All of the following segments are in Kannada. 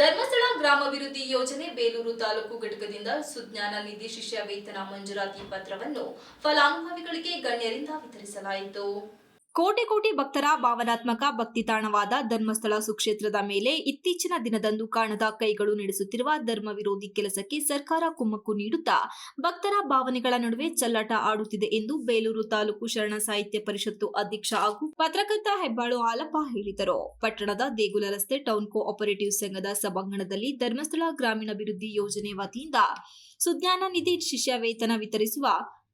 ಧರ್ಮಸ್ಥಳ ಗ್ರಾಮಾಭಿವೃದ್ಧಿ ಯೋಜನೆ ಬೇಲೂರು ತಾಲೂಕು ಘಟಕದಿಂದ ಸುಜ್ಞಾನ ನಿಧಿ ಶಿಷ್ಯ ವೇತನ ಮಂಜೂರಾತಿ ಪತ್ರವನ್ನು ಫಲಾನುಭವಿಗಳಿಗೆ ಗಣ್ಯರಿಂದ ವಿತರಿಸಲಾಯಿತು. ಕೋಟೆ ಕೋಟಿ ಭಕ್ತರ ಭಾವನಾತ್ಮಕ ಭಕ್ತಿ ತಾಣವಾದ ಧರ್ಮಸ್ಥಳ ಸುಕ್ಷೇತ್ರದ ಮೇಲೆ ಇತ್ತೀಚಿನ ದಿನದಂದು ಕಾಣದ ಕೈಗಳು ನಡೆಸುತ್ತಿರುವ ಧರ್ಮ ವಿರೋಧಿ ಕೆಲಸಕ್ಕೆ ಸರ್ಕಾರ ಕುಮ್ಮಕ್ಕು ನೀಡುತ್ತಾ ಭಕ್ತರ ಭಾವನೆಗಳ ನಡುವೆ ಚಲ್ಲಾಟ ಆಡುತ್ತಿದೆ ಎಂದು ಬೇಲೂರು ತಾಲೂಕು ಶರಣ ಸಾಹಿತ್ಯ ಪರಿಷತ್ತು ಅಧ್ಯಕ್ಷ ಹಾಗೂ ಪತ್ರಕರ್ತ ಹೆಬ್ಬಾಳು ಹಾಲಪ್ಪ ಹೇಳಿದರು. ಪಟ್ಟಣದ ದೇಗುಲ ರಸ್ತೆ ಟೌನ್ ಕೋಆಪರೇಟಿವ್ ಸಂಘದ ಸಭಾಂಗಣದಲ್ಲಿ ಧರ್ಮಸ್ಥಳ ಗ್ರಾಮೀಣಾಭಿವೃದ್ಧಿ ಯೋಜನೆ ವತಿಯಿಂದ ಸುಜ್ಞಾನ ನಿಧಿ ಶಿಷ್ಯ ವೇತನ ವಿತರಿಸುವ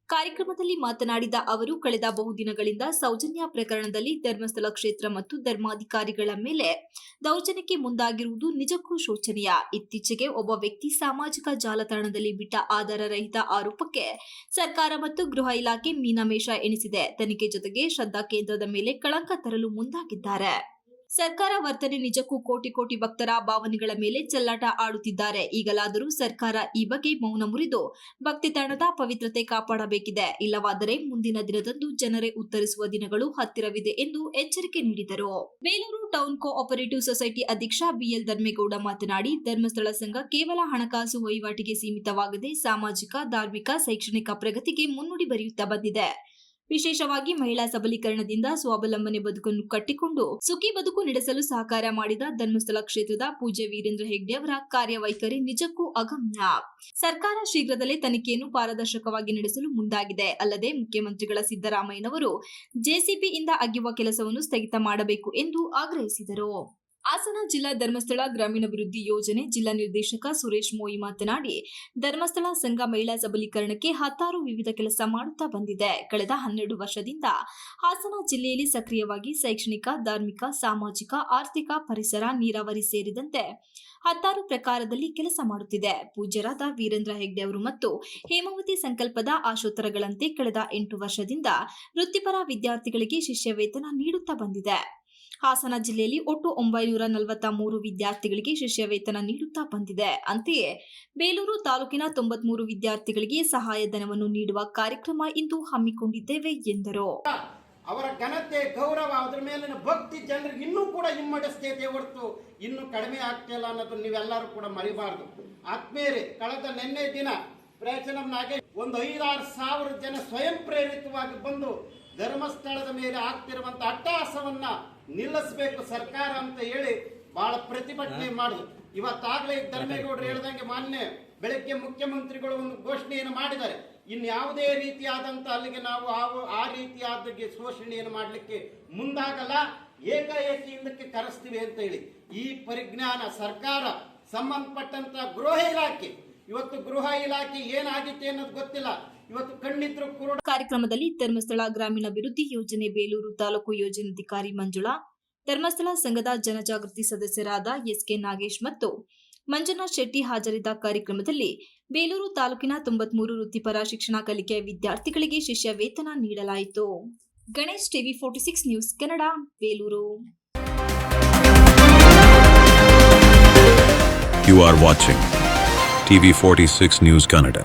ಕಾರ್ಯಕ್ರಮದಲ್ಲಿ ಮಾತನಾಡಿದ ಅವರು, ಕಳೆದ ಬಹುದಿನಗಳಿಂದ ಸೌಜನ್ಯ ಪ್ರಕರಣದಲ್ಲಿ ಧರ್ಮಸ್ಥಳ ಕ್ಷೇತ್ರ ಮತ್ತು ಧರ್ಮಾಧಿಕಾರಿಗಳ ಮೇಲೆ ದೌರ್ಜನ್ಯಕ್ಕೆ ಮುಂದಾಗಿರುವುದು ನಿಜಕ್ಕೂ ಶೋಚನೀಯ. ಇತ್ತೀಚೆಗೆ ಒಬ್ಬ ವ್ಯಕ್ತಿ ಸಾಮಾಜಿಕ ಜಾಲತಾಣದಲ್ಲಿ ಬಿಟ್ಟ ಆಧಾರರಹಿತ ಆರೋಪಕ್ಕೆ ಸರ್ಕಾರ ಮತ್ತು ಗೃಹ ಇಲಾಖೆ ಮೀನಾಮೇಷ ಎಣಿಸಿದೆ. ತನಿಖೆ ಜೊತೆಗೆ ಶ್ರದ್ಧಾ ಕೇಂದ್ರದ ಮೇಲೆ ಕಳಂಕ ತರಲು ಮುಂದಾಗಿದ್ದಾರೆ. ಸರ್ಕಾರ ವರ್ತನೆ ನಿಜಕ್ಕೂ ಕೋಟಿ ಕೋಟಿ ಭಕ್ತರ ಭಾವನೆಗಳ ಮೇಲೆ ಚೆಲ್ಲಾಟ ಆಡುತ್ತಿದ್ದಾರೆ. ಈಗಲಾದರೂ ಸರ್ಕಾರ ಈ ಬಗ್ಗೆ ಮೌನ ಮುರಿದು ಭಕ್ತಿ ತಾಣದ ಪವಿತ್ರತೆ ಕಾಪಾಡಬೇಕಿದೆ. ಇಲ್ಲವಾದರೆ ಮುಂದಿನ ದಿನದಂದು ಜನರೇ ಉತ್ತರಿಸುವ ದಿನಗಳು ಹತ್ತಿರವಿದೆ ಎಂದು ಎಚ್ಚರಿಕೆ ನೀಡಿದರು. ಬೇಲೂರು ಟೌನ್ ಕೋಆಪರೇಟಿವ್ ಸೊಸೈಟಿ ಅಧ್ಯಕ್ಷ ಬಿಎಲ್ ಧರ್ಮೇಗೌಡ ಮಾತನಾಡಿ, ಧರ್ಮಸ್ಥಳ ಸಂಘ ಕೇವಲ ಹಣಕಾಸು ವಹಿವಾಟಿಗೆ ಸೀಮಿತವಾಗದೆ ಸಾಮಾಜಿಕ, ಧಾರ್ಮಿಕ, ಶೈಕ್ಷಣಿಕ ಪ್ರಗತಿಗೆ ಮುನ್ನುಡಿ ಬರೆಯುತ್ತಾ ಬಂದಿದೆ. ವಿಶೇಷವಾಗಿ ಮಹಿಳಾ ಸಬಲೀಕರಣದಿಂದ ಸ್ವಾವಲಂಬನೆ ಬದುಕನ್ನು ಕಟ್ಟಿಕೊಂಡು ಸುಖಿ ಬದುಕು ನಡೆಸಲು ಸಹಕಾರ ಮಾಡಿದ ಧರ್ಮಸ್ಥಳ ಕ್ಷೇತ್ರದ ಪೂಜೆ ವೀರೇಂದ್ರ ಹೆಗ್ಡೆ ಅವರ ಕಾರ್ಯವೈಖರಿ ನಿಜಕ್ಕೂ ಅಗಮ್ಯ. ಸರ್ಕಾರ ಶೀಘ್ರದಲ್ಲೇ ತನಿಖೆಯನ್ನು ಪಾರದರ್ಶಕವಾಗಿ ನಡೆಸಲು ಮುಂದಾಗಿದೆ. ಅಲ್ಲದೆ ಮುಖ್ಯಮಂತ್ರಿಗಳ ಸಿದ್ದರಾಮಯ್ಯನವರು ಜೆಸಿಬಿಯಿಂದ ಅಗೆಯುವ ಕೆಲಸವನ್ನು ಸ್ಥಗಿತ ಮಾಡಬೇಕು ಎಂದು ಆಗ್ರಹಿಸಿದರು. ಹಾಸನ ಜಿಲ್ಲಾ ಧರ್ಮಸ್ಥಳ ಗ್ರಾಮೀಣಾಭಿವೃದ್ಧಿ ಯೋಜನೆ ಜಿಲ್ಲಾ ನಿರ್ದೇಶಕ ಸುರೇಶ್ ಮೋಯಿ ಮಾತನಾಡಿ, ಧರ್ಮಸ್ಥಳ ಸಂಘ ಮಹಿಳಾ ಸಬಲೀಕರಣಕ್ಕೆ ಹತ್ತಾರು ವಿವಿಧ ಕೆಲಸ ಮಾಡುತ್ತಾ ಬಂದಿದೆ. ಕಳೆದ ಹನ್ನೆರಡು ವರ್ಷದಿಂದ ಹಾಸನ ಜಿಲ್ಲೆಯಲ್ಲಿ ಸಕ್ರಿಯವಾಗಿ ಶೈಕ್ಷಣಿಕ, ಧಾರ್ಮಿಕ, ಸಾಮಾಜಿಕ, ಆರ್ಥಿಕ ಪರಿಸರ, ನೀರಾವರಿ ಸೇರಿದಂತೆ ಹತ್ತಾರು ಪ್ರಕಾರದಲ್ಲಿ ಕೆಲಸ ಮಾಡುತ್ತಿದೆ. ಪೂಜ್ಯರಾದ ವೀರೇಂದ್ರ ಹೆಗ್ಡೆ ಅವರು ಮತ್ತು ಹೇಮಾವತಿ ಸಂಕಲ್ಪದ ಆಶೋತ್ತರಗಳಂತೆ ಕಳೆದ ಎಂಟು ವರ್ಷದಿಂದ ವೃತ್ತಿಪರ ವಿದ್ಯಾರ್ಥಿಗಳಿಗೆ ಶಿಷ್ಯ ವೇತನ ನೀಡುತ್ತಾ ಬಂದಿದೆ. ಹಾಸನ ಜಿಲ್ಲೆಯಲ್ಲಿ ಒಟ್ಟು ಒಂಬೈನೂರ ನಲವತ್ತ ಮೂರು ವಿದ್ಯಾರ್ಥಿಗಳಿಗೆ ಶಿಷ್ಯ ವೇತನ ನೀಡುತ್ತಾ ಬಂದಿದೆ. ಅಂತೆಯೇ, ಬೇಲೂರು ತಾಲೂಕಿನ ತೊಂಬತ್ಮೂರು ವಿದ್ಯಾರ್ಥಿಗಳಿಗೆ ಸಹಾಯಧನವನ್ನು ನೀಡುವ ಕಾರ್ಯಕ್ರಮ ಇಂದು ಹಮ್ಮಿಕೊಂಡಿದ್ದೇವೆ ಎಂದರು. ಅವರ ಘನತೆ, ಗೌರವ ಅದರ ಮೇಲಿನ ಭಕ್ತಿ ಜನರಿಗೆ ಇನ್ನೂ ಕೂಡ ಹಿಮ್ಮಡಿಸ್ತೈತೆ ಹೊರತು ಇನ್ನೂ ಕಡಿಮೆ ಆಗ್ತಿಲ್ಲ ಅನ್ನೋದು ನೀವೆಲ್ಲರೂ ಕೂಡ ಮರಿಬಾರ್ದು. ಆತ್ಮೀಯರೇ, ಕಳೆದ ನಿನ್ನೆ ದಿನ ಪ್ರಯತ್ನ ನಾಗೇಶ್ ಒಂದು ಐದಾರು ಸಾವಿರ ಜನ ಸ್ವಯಂ ಪ್ರೇರಿತವಾಗಿ ಬಂದು ಧರ್ಮಸ್ಥಳದ ಮೇಲೆ ಆಗ್ತಿರುವಂತ ಅಟ್ಟಹಾಸವನ್ನ ನಿಲ್ಲಿಸಬೇಕು ಸರ್ಕಾರ ಅಂತ ಹೇಳಿ ಬಹಳ ಪ್ರತಿಭಟನೆ ಮಾಡುದು ಇವತ್ತಾಗಲೇ ಧರ್ಮೇಗೌಡರು ಹೇಳ್ದಂಗೆ ಮಾನ್ಯ ಬೆಳಗ್ಗೆ ಮುಖ್ಯಮಂತ್ರಿಗಳು ಒಂದು ಘೋಷಣೆಯನ್ನು ಮಾಡಿದ್ದಾರೆ. ಇನ್ಯಾವುದೇ ರೀತಿಯಾದಂತ ಅಲ್ಲಿಗೆ ನಾವು ಆ ರೀತಿಯಾದ ಶೋಷಣೆಯನ್ನು ಮಾಡಲಿಕ್ಕೆ ಮುಂದಾಗಲ್ಲ. ಏಕಾಏಕಿ ಹಿಂದಕ್ಕೆ ಕರೆಸ್ತೀವಿ ಅಂತ ಹೇಳಿ. ಈ ಪರಿಜ್ಞಾನ ಸರ್ಕಾರ ಸಂಬಂಧಪಟ್ಟಂತ ಗೃಹ ಇಲಾಖೆ ಇವತ್ತು ಗೃಹ ಇಲಾಖೆ ಏನಾಗಿತ್ತು ಅನ್ನೋದು ಗೊತ್ತಿಲ್ಲ. ಇವತ್ತು ಕಣ್ಣಿದ್ರು ಕುರುಡ ಕಾರ್ಯಕ್ರಮದಲ್ಲಿ ಧರ್ಮಸ್ಥಳ ಗ್ರಾಮೀಣಾಭಿವೃದ್ಧಿ ಯೋಜನೆ ಬೇಲೂರು ತಾಲೂಕು ಯೋಜನಾಧಿಕಾರಿ ಮಂಜುಳಾ ಧರ್ಮಸ್ಥಳ ಸಂಘದ ಜನಜಾಗೃತಿ ಸದಸ್ಯರಾದ ಎಸ್ ಕೆ ನಾಗೇಶ್ ಮತ್ತು ಮಂಜುನಾಥ್ ಶೆಟ್ಟಿ ಹಾಜರಿದ್ದ ಕಾರ್ಯಕ್ರಮದಲ್ಲಿ ಬೇಲೂರು ತಾಲೂಕಿನ ತೊಂಬತ್ಮೂರು ವೃತ್ತಿಪರ ಶಿಕ್ಷಣ ಕಲಿಕೆಯ ವಿದ್ಯಾರ್ಥಿಗಳಿಗೆ ಶಿಷ್ಯ ವೇತನ ನೀಡಲಾಯಿತು Ganesh TV forty six news Kannada Belur You are watching TV46 news Canada.